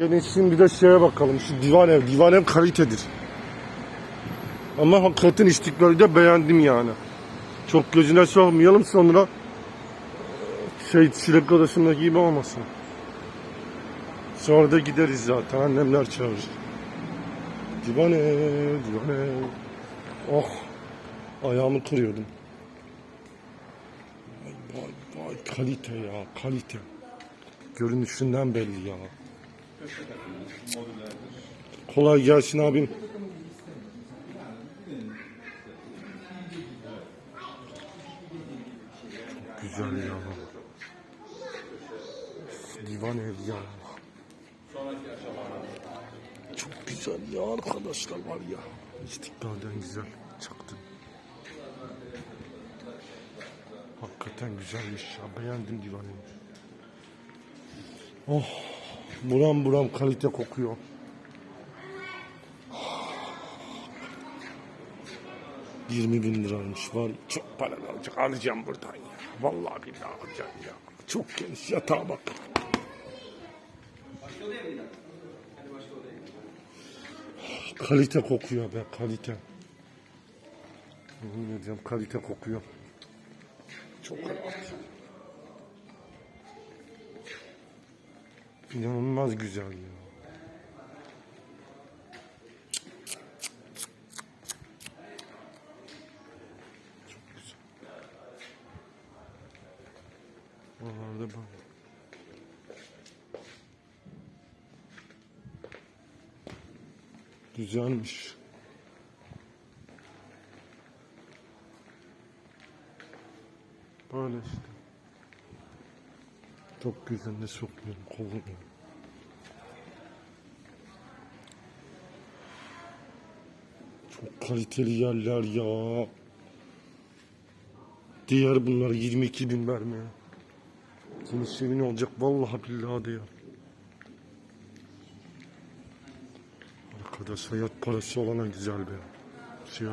Yani şimdi bir de şeye bakalım. Şu divan ev. Divan ev kalitedir. Ama hakikaten istiklal'i de beğendim yani. Çok gözüne sokmayalım sonra şey çilek odasındaki gibi olmasın. Sonra da gideriz zaten. Annemler çağırır. Divan ev, divan ev. Oh. Ayağımı kırıyordum. Vay vay vay kalite ya kalite. Görünüşünden belli ya. Kolay gelsin abim. Çok güzel ya. Divan ev ya. Çok güzel ya arkadaşlar var ya. İstiklalden güzel çıktı. Hakikaten güzelmiş ya. Beğendim divan evi. Oh. Buram buram kalite kokuyor. Yirmi bin liraymış var. Çok para alacak. Alacağım buradan ya. Vallahi billahi alacağım ya. Çok geniş yatağa bak. Kalite kokuyor be kalite. Yemin ediyorum kalite kokuyor. Çok rahat. İnanılmaz güzel ya. Oralarda bak. Güzelmiş. Böyle işte. Çok güzel ne sokmuyorum kolunu. Çok kaliteli yerler ya. Diğer bunlar 22 bin vermeye. Senin sevin olacak vallahi billahi diyor. Arkadaş hayat parası olana güzel be. Şey